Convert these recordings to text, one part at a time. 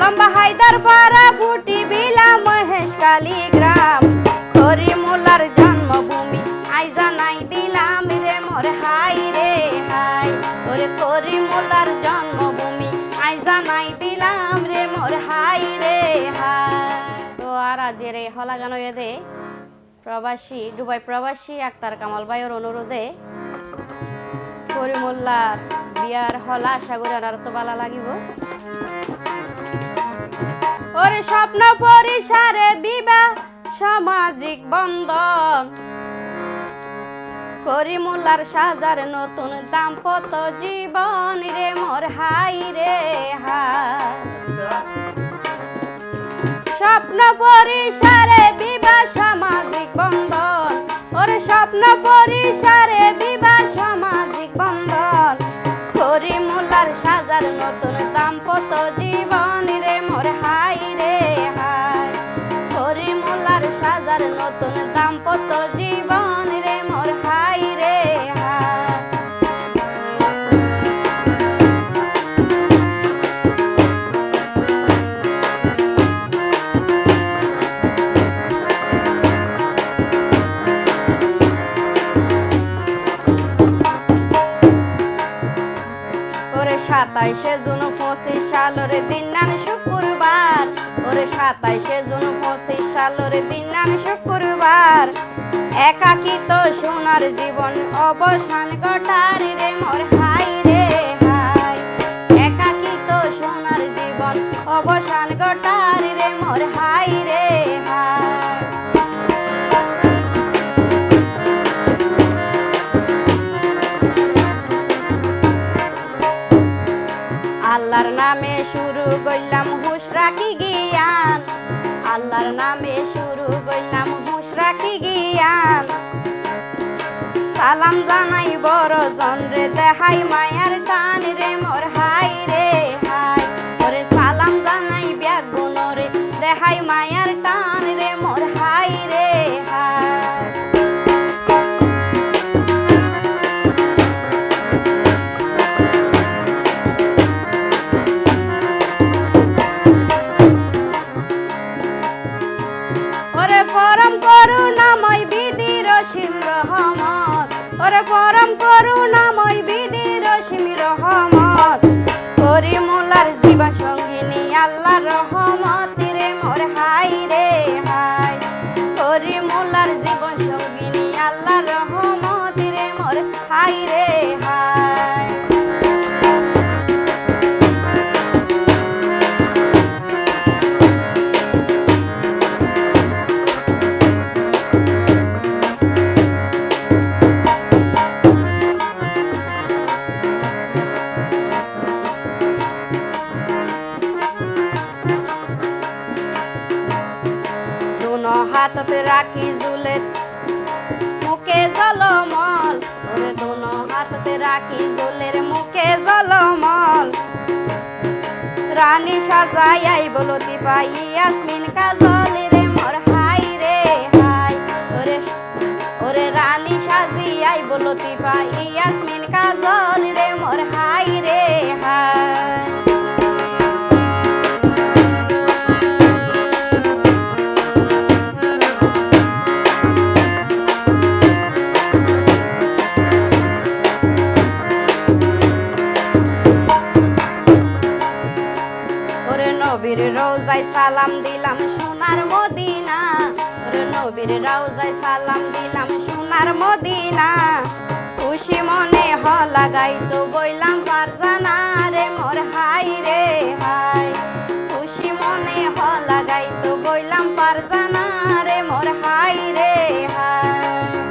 লম্বা হায়দার পাড়া ফুটি বিলা, মহেশ কালী গ্রাম। করিমুলার জন্মভূমি, আই জানাই দিলাম রে মোর হাই রে হাই। ওরে করিমুলার জন্মভূমি, আই জানাই দিলাম রে মোর হাই রে হাই। তো আর আজ রে হলা গান দে। প্রবাসী, দুবাই প্রবাসী, আক্তার কামাল ভাইয়ের অনুরোধে। করিমুল্লার বিয়ার হলা, আশা করি আর তো ভালো লাগিব। ওরে স্বপ্ন পরিসারে বিবাহ সামাজিক বন্ধন। করিমুল্লার সাজার নতুন দাম্পত্য জীবন রে মোর হাই রে হাই স্বপ্ন পরিসারে বিবাহ সামাজিক বন্ধন। ওরে স্বপ্ন পরিসারে বিবাহ সামাজিক বন্ধন। করিমুলার সাজার নতুন দাম্পত্য জীবন রে, মোর হাই রে হাই। করিমুলার সাজার নতুন দাম্পত্য জীবন সালের দিন নাম শুক্রবার। ওরে সাতাইশে জুন, পঁচিশ সালের দিন নাম শুক্রবার। একাকিত সোনার জীবন অবসান ঘটার রে মোর হাই রে হাই। একাকিত সোনার জীবন অবসান ঘটার রে মোর হাই জানাই বড় দেহাই মায়ার টান রে মোর রাখি জুলের মুখে জলমল ওরে দুনো হাততে রাখি জুলের মুখে জলমল রানী সাজাই আই বলতি পাই ইয়াসমিন কাজল রে মোর হাই রে হাই। ওরে ওরে রানী সাজি আই বলতি পাই ইয়াসমিন কাজল রে সালাম দিলাম সোনার মদিনা। ওরে নবীর রোজায় সালাম দিলাম সোনার মদিনা। খুশি মনে হ লাগাই তো বইলাম পারজানা রে, মোর হাই রে হাই। খুশি মনে হ লাগাই তো বইলাম পারজানা রে, মোর হাই রে হাই।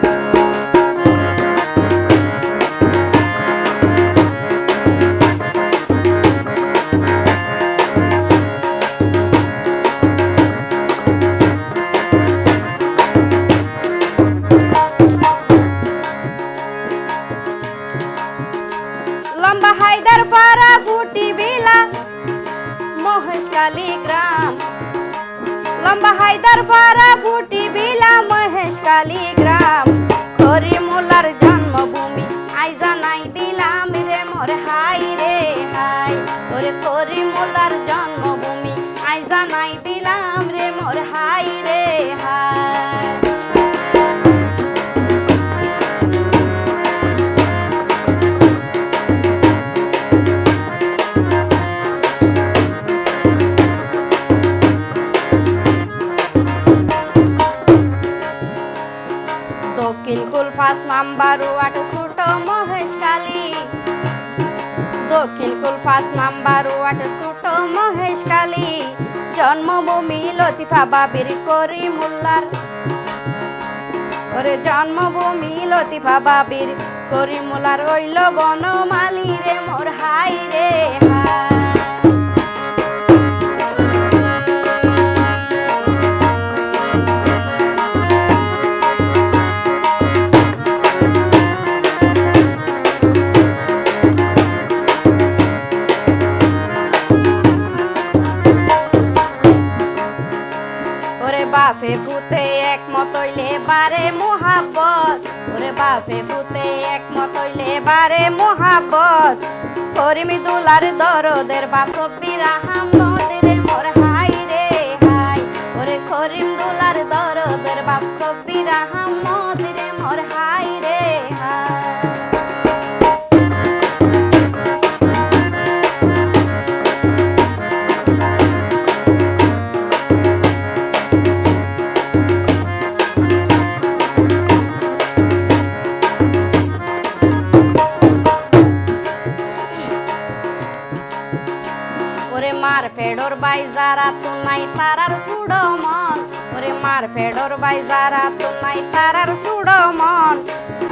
পাড়া ফুটি বিলা মহেশকালী গ্রাম। করিমুলার জন্মভূমি, আই জানাই দিলাম রে মোর হাই রে হাই। ওরে করিমুলার জন্মভূমি নাম্বার ওয়াট ছোট মহেশ কালী। দক্ষিণ কুল পাঁচ নাম্বার ওয়াট ছোট মহেশ কালী। জন্মভূমি লতিফা বাবির করিমুল্লার ওরে জন্মভূমি লতিফা বাবির করিমুলার ওইল বনমালী রে, মোর হাই রে হাই। বাপে ভূতে এক মতইলে বারে মহাবত ওরে বাপে ভূতে এক মতইলে বারে মহাবত করিমি দুলার দরদের বাপ পিরা আহমদ রে মোর হাই রে হাই। ওরে করিম দুলার দরদের বাপ কবির আহমদ মার ফেডর বাই যারা তোমায় তারার সুড মন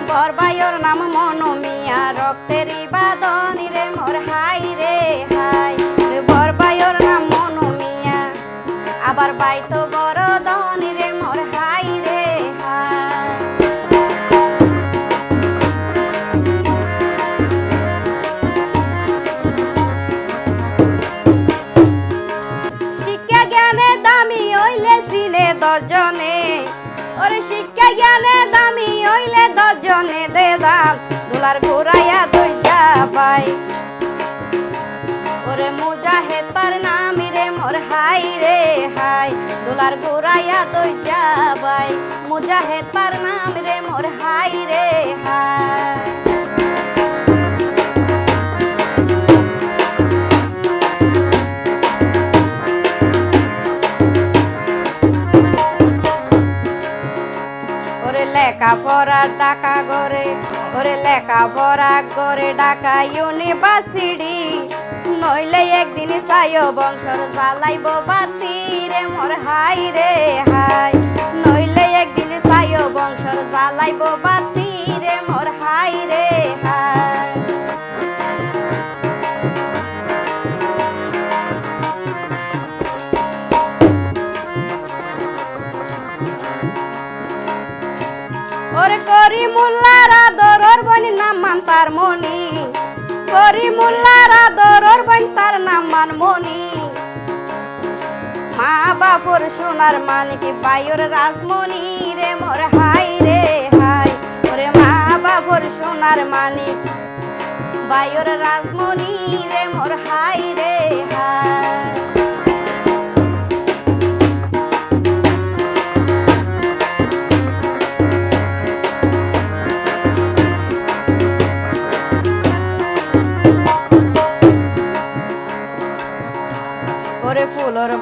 বরবাইর নাম মনো মিয়া, রক্তের বাদনি রে, মোর হাই রে হাই। বরবাইর নাম মনো মিয়া, আবার বাই দাম ঘোরাইয়া ঘুরাইয়া দই পাই। ওরে মুজাহে তার নাম রে, মোর হাই রে হাই। দুলার ঘুরাইয়া দই পাই মুজাহে তার নাম রে, মোর হাই রে হাই। ওরে লেখা পড়ার টাকা করে ওরে লেখা পড়া করে ডাকা ইউনিভার্সিটি। নইলে একদিন সায় বংশর জ্বালাইব বাতি রে, মোর হাই রে হাই। নইলে একদিন সায় বংশর জ্বালাইব তার মনি করি মুল্লার আদরর বনি তার নাম মান মনি মা বাপুর সোনার মানিক বায়ুর রাজমণি রে, মোর হাই রে হাই। ওরে মা বাপুর সোনার মানিক বায়ুর রাজমণি।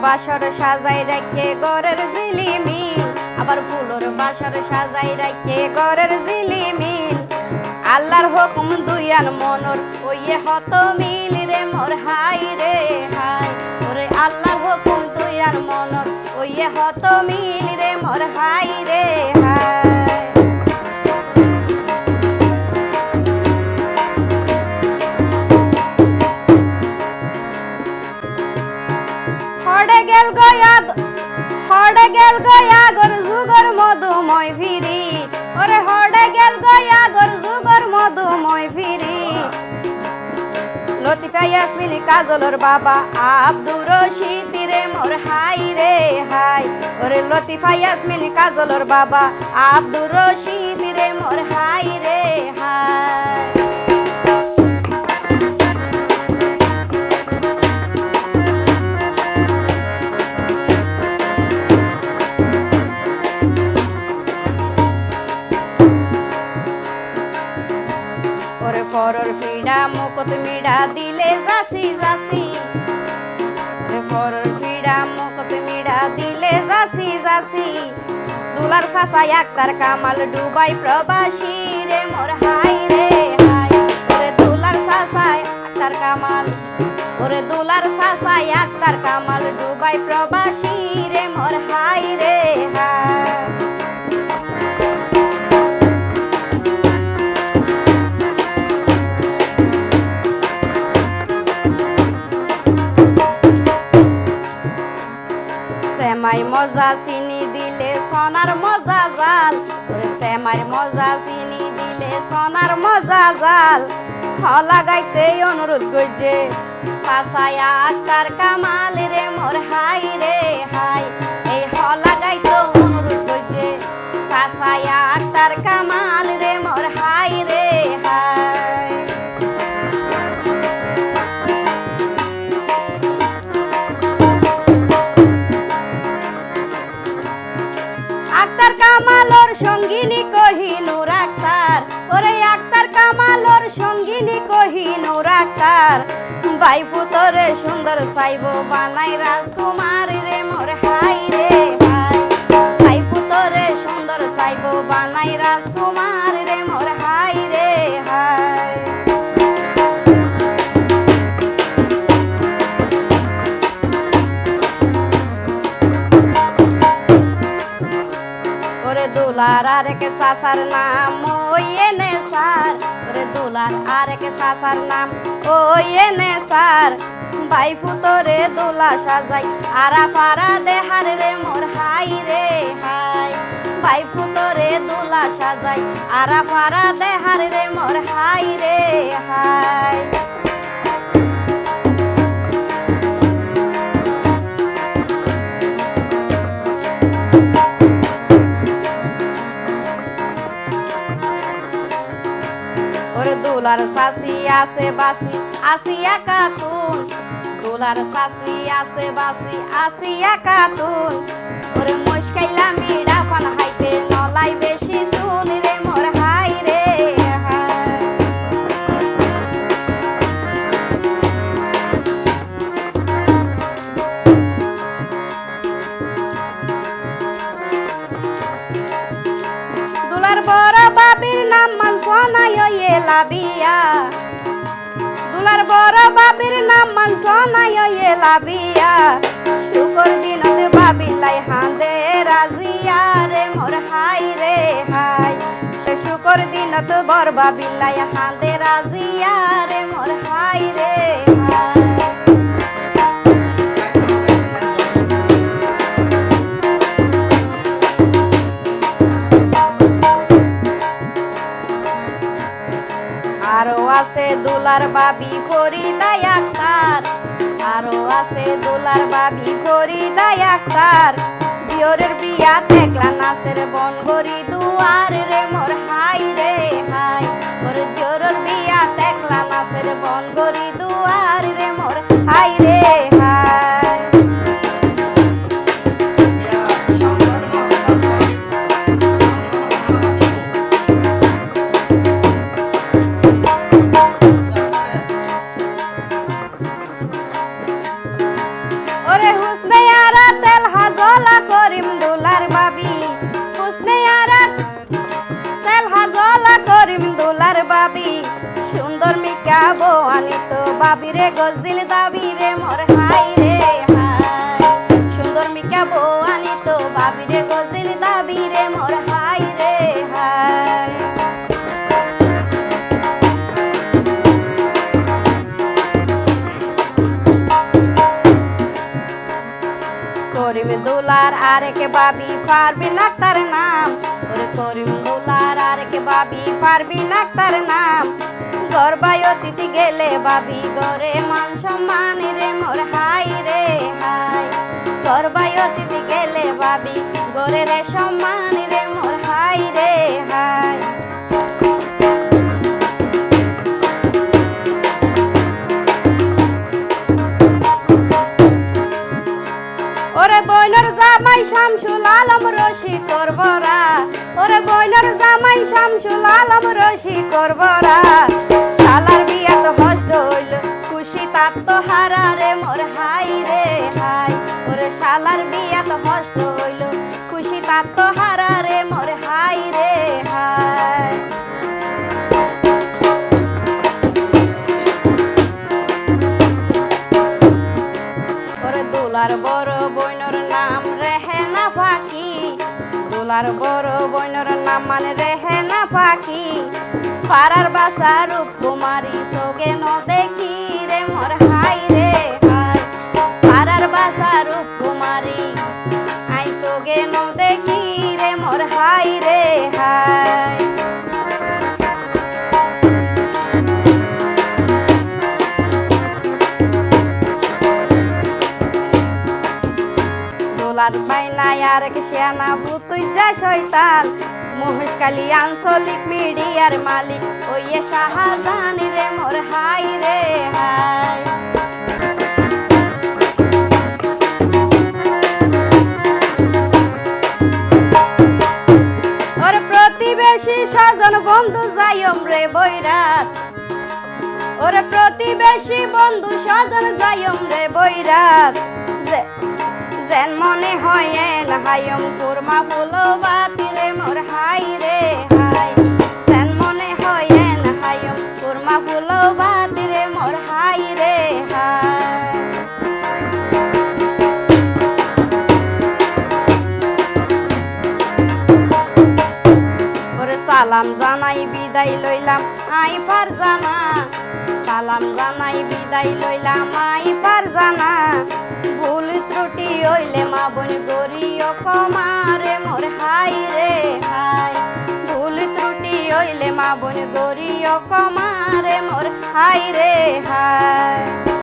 বাসর সাজাই রাখে গরের জিলিমি আবার ফুলর বাসর সাজাই রাখে গরের জিলিমি আল্লাহর হুকুম দুইয়ান মনর, ওইয়ে হত মিল রে মোর হাই রে হাই। ওরে আল্লাহর হুকুম দুইয়ান মনর, ওইয়ে হত মিল রে মোর হাই রে হাই। গেল হড়ে গেল গয়াগর যুগর মধুময় ফিরি ওরে হড়ে গেল গয়াগর যুগর মধুময় ফিরি লতিফা ইয়াসমিনী কাজলর বাবা আব্দুর রশিদ রে, মোর হাই রে হাই। ওরে লতিফা ইয়াসমিনী কাজলর বাবা আব্দুর রশিদ রে, মোর হাই রে হাই। পরর ফিডা মুকুত মিডা দিলে যাসি যাসি পরর ফিডা মুকুত মিডা দিলে যাসি যাসি দুলা দুলার সাসাই আক্তার কামাল ডুবাই প্রবাসী রে, মোর হাই রে, হাই। ওরে দুলার সাসাই আক্তার কামাল, ওরে দুলার সাসাই আক্তার কামাল ডুবাই প্রবাসী রে, মোর হাই রে, হাই। শ্যামাই মজা চিনি দিলে সোনার মজা জাল। শ্যামাই মজা চিনি দিলে সোনার মজা জাল। লাগাইতে অনুরোধ করছে সাসায়া আক্তার কামাল রে মোর হাই রে হাই। এই হ লাগাইতে অনুরোধ করছে সাসায়া আক্তার কামাল রে মোর আক্তার কামালর সঙ্গিনী কহিনুর আক্তার ওরে আক্তার কামালর সঙ্গিনী কহিনুর আক্তার বাইফু পুতরে সুন্দর সাইব, বানাই রাজকুমার রে মোর হাই রে ভাই। বাইফু পুতরে সুন্দর সাইব, বানাই রাজকুমার রে মোর দুলার আরেক সাসার নাম, ওই এনে সার ওরে দুলার আরেক সাসার নাম, ওই এনে সার বাই ফুতরে দুলা সাজাই আরা পারা দেহার রে, মোর হাই রে হাই। বাই ফুতরে দুলা সাজাই আরা পারা দেহার রে, মোর হাই রে হাই। ওরে দুলার শাসি আসে বাসি আসিয়া কাতুন দোলার শাসি আসে বাসি আসিয়া কাতুন ওরে মুশকাইলা মিড়া পান হাইতে, নলাই বেশি শুন লাবিয়া দুলার বড় বাবির নাম মানসনাই লাবিয়া শুকর দিনত বাবিলাই হাঁদে রাজিয়া রে, মোর হাই রে হাই। শুকর দিনত বর বাবিলাই হাঁদে রাজিয়া রে, মোর হাই রে আছে বাবি বাবি ফরিদাই আক্তার। আরও আছে দোলার বাবি ফরিদাই আক্তার। বিয়রের বিয়া দেখলা নাচের বন গরি দুয়ার রে মোর হাই রে হাই। মোর জোর বিয়া দেখলা নাচের বন গরি দুয়ার রে মোর হাই রে ওরে হুসনে আরা তেল হাজলা করিম দুলার বাবি। হুসনে আরা তেল হাজলা করিম দুলার বাবি। সুন্দর মিকা বোয়ানি তো বাবি রে, গজিল দাবি রে, মোর হাই রে হাই। সুন্দর মিকা বোয়ানি তো বাবি রে, গজিল দাবি রে, মোর হাই করিম দুলার কে বাবি পারবি না তার নাম? ওরে করিম দুলার কে বাবি পারবি না তার নাম? গর্বায় অতিথি গেলে বাবি গরে মান সম্মান রে মোর হাই রে হাই। গর্বায় অতিথি গেলে বাবি গরে রে সম্মান রে মোর হাই রে জামাই শামসুল আলম রশি করবরা। ওরে বইনার জামাই শামসুল আলম রশি করবরা। শালার বিয়া তো হষ্ট হইল খুশি তার তো হারা রে মোর হাই রে হাই। ওরে শালার বিয়া তো হষ্ট হইল খুশি তার তো মানে রেহেনা পাখি, পাড়ার বাসা রূপকুমারী সোগে ন দেখি রে মোর হাই রে হাই পাড়ার বাসা রূপকুমারী আই সোগে ন দেখি রে মোর হাই রে হাই। দোলার বাইনায় আর এক শিয়ানা ভূতুই যা শয়তান। মহেশকালী আঞ্চলিক মিডিয়ার মালিক, ওইয়ে শাহজাহান রে, মোর হাই রে, হাই। ওর প্রতিবেশী স্বজন বন্ধু যাইম রে বৈরাত। ওরে প্রতিবেশী বন্ধু সাজন যাইম রে বৈরাত। যেন মনে হয় এন হাইম কুরমা ফুলো বাতি রে মোর হাই রে হাই যেন মনে হয় এন হাইম কুরমা ফুলো বাতি রে মোর হাই রে হাই সালাম জানাই, বিদায় লইলাম আই পার জানা। সালাম জানাই, বিদায় লইলাম আই পার জানা। ভুল ত্রুটি হইলে মা বোন গরি কমারে, মোর হাই রে হাই। ভুল ত্রুটি হইলে মা বোন গরি কমারে, মোর হাই রে হাই।